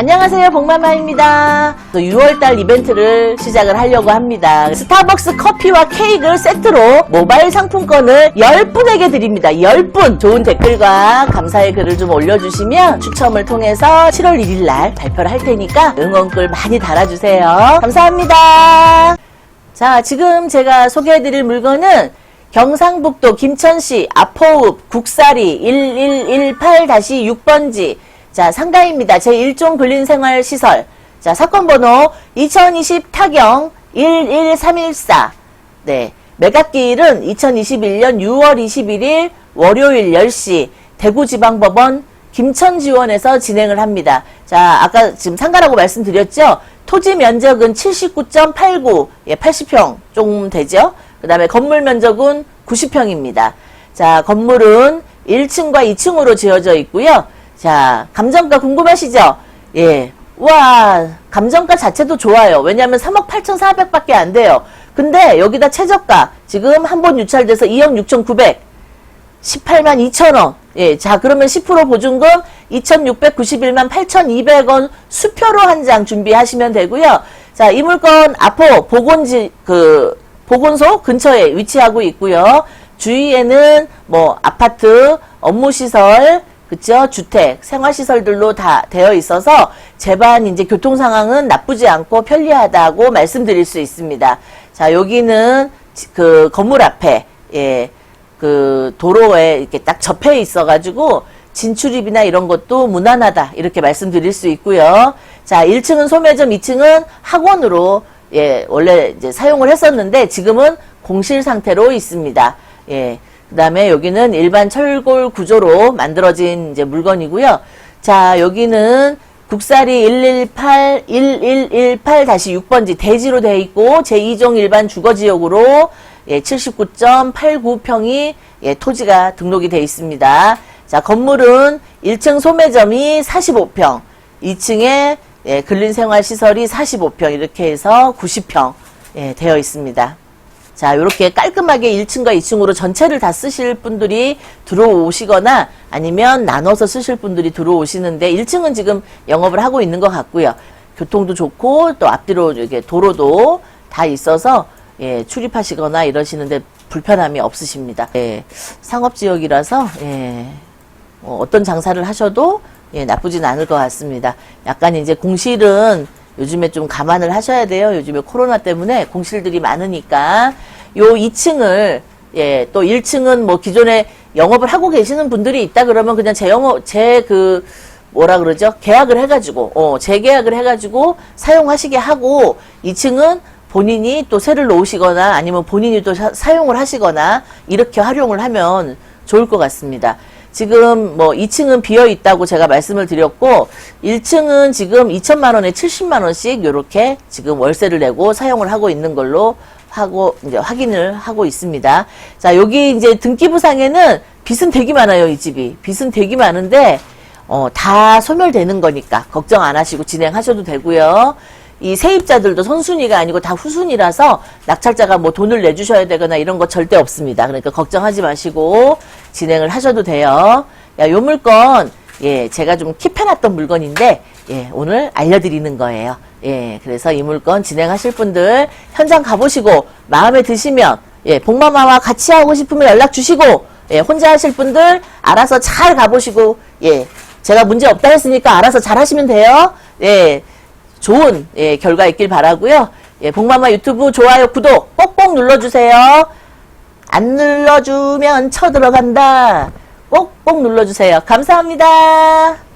안녕하세요 복마마입니다. 6월달 이벤트를 시작을 하려고 합니다. 스타벅스 커피와 케이크를 세트로 모바일 상품권을 10분에게 드립니다. 10분. 좋은 댓글과 감사의 글을 좀 올려주시면 추첨을 통해서 7월 1일날 발표를 할 테니까 응원글 많이 달아주세요. 감사합니다. 자 지금 제가 소개해드릴 물건은 경상북도 김천시 아포읍 국사리 1118-6번지 자, 상가입니다. 제1종 근린생활시설. 자, 사건 번호 2020 타경 11314. 네. 매각기일은 2021년 6월 21일 월요일 10시 대구지방법원 김천지원에서 진행을 합니다. 자, 아까 지금 상가라고 말씀드렸죠? 토지 면적은 79.89, 예, 80평 좀 되죠? 그 다음에 건물 면적은 90평입니다. 자, 건물은 1층과 2층으로 지어져 있고요. 자, 감정가 궁금하시죠? 예. 와, 감정가 자체도 좋아요. 왜냐하면 3억 8,400밖에 안 돼요. 근데 여기다 최저가 지금 한 번 유찰돼서 2억 6,900, 18만 2천원. 예, 자, 그러면 10% 보증금 2,691만 8,200원 수표로 한 장 준비하시면 되고요. 자, 이 물건 앞으로 보건지, 그, 보건소 근처에 위치하고 있고요. 주위에는 뭐, 아파트, 업무시설, 그쵸? 주택, 생활시설들로 다 되어 있어서 제반 이제 교통 상황은 나쁘지 않고 편리하다고 말씀드릴 수 있습니다. 자, 여기는 지- 그 건물 앞에, 예, 그 도로에 이렇게 딱 접해 있어가지고 진출입이나 이런 것도 무난하다. 이렇게 말씀드릴 수 있고요. 자, 1층은 소매점, 2층은 학원으로 예, 원래 이제 사용을 했었는데 지금은 공실 상태로 있습니다. 예. 그 다음에 여기는 일반 철골 구조로 만들어진 이제 물건이고요. 자, 여기는 국사리 118, 1118-6번지 대지로 되어 있고, 제2종 일반 주거지역으로 예, 79.89평이 예, 토지가 등록이 되어 있습니다. 자, 건물은 1층 소매점이 45평, 2층에 예, 근린생활시설이 45평, 이렇게 해서 90평 예, 되어 있습니다. 자, 이렇게 깔끔하게 1층과 2층으로 전체를 다 쓰실 분들이 들어오시거나 아니면 나눠서 쓰실 분들이 들어오시는데 1층은 지금 영업을 하고 있는 것 같고요. 교통도 좋고 또 앞뒤로 이렇게 도로도 다 있어서 예, 출입하시거나 이러시는데 불편함이 없으십니다. 예, 상업 지역이라서 예, 어, 어떤 장사를 하셔도 예, 나쁘진 않을 것 같습니다. 약간 이제 공실은 요즘에 좀 감안을 하셔야 돼요. 요즘에 코로나 때문에 공실들이 많으니까 요 2층을 예, 또 1층은 뭐 기존에 영업을 하고 계시는 분들이 있다 그러면 그냥 재 영업 제그 뭐라 그러죠? 계약을 해 가지고 어, 재계약을 해 가지고 사용하시게 하고 2층은 본인이 또 세를 놓으시거나 아니면 본인이 또 사- 사용을 하시거나 이렇게 활용을 하면 좋을 것 같습니다. 지금 뭐 2층은 비어 있다고 제가 말씀을 드렸고 1층은 지금 2천만 원에 70만 원씩 요렇게 지금 월세를 내고 사용을 하고 있는 걸로 하고 이제 확인을 하고 있습니다. 자, 여기 이제 등기부상에는 빚은 되게 많아요, 이 집이. 빚은 되게 많은데 어, 다 소멸되는 거니까 걱정 안 하시고 진행하셔도 되고요. 이 세입자들도 선순위가 아니고 다 후순위라서 낙찰자가 뭐 돈을 내주셔야 되거나 이런 거 절대 없습니다. 그러니까 걱정하지 마시고 진행을 하셔도 돼요. 야, 요 물건, 예, 제가 좀 킵해놨던 물건인데, 예, 오늘 알려드리는 거예요. 예, 그래서 이 물건 진행하실 분들 현장 가보시고 마음에 드시면, 예, 복마마와 같이 하고 싶으면 연락 주시고, 예, 혼자 하실 분들 알아서 잘 가보시고, 예, 제가 문제 없다 했으니까 알아서 잘 하시면 돼요. 예, 좋은 예, 결과 있길 바라고요. 예, 복마마 유튜브 좋아요, 구독 꼭꼭 눌러주세요. 안 눌러주면 쳐들어간다. 꼭꼭 눌러주세요. 감사합니다.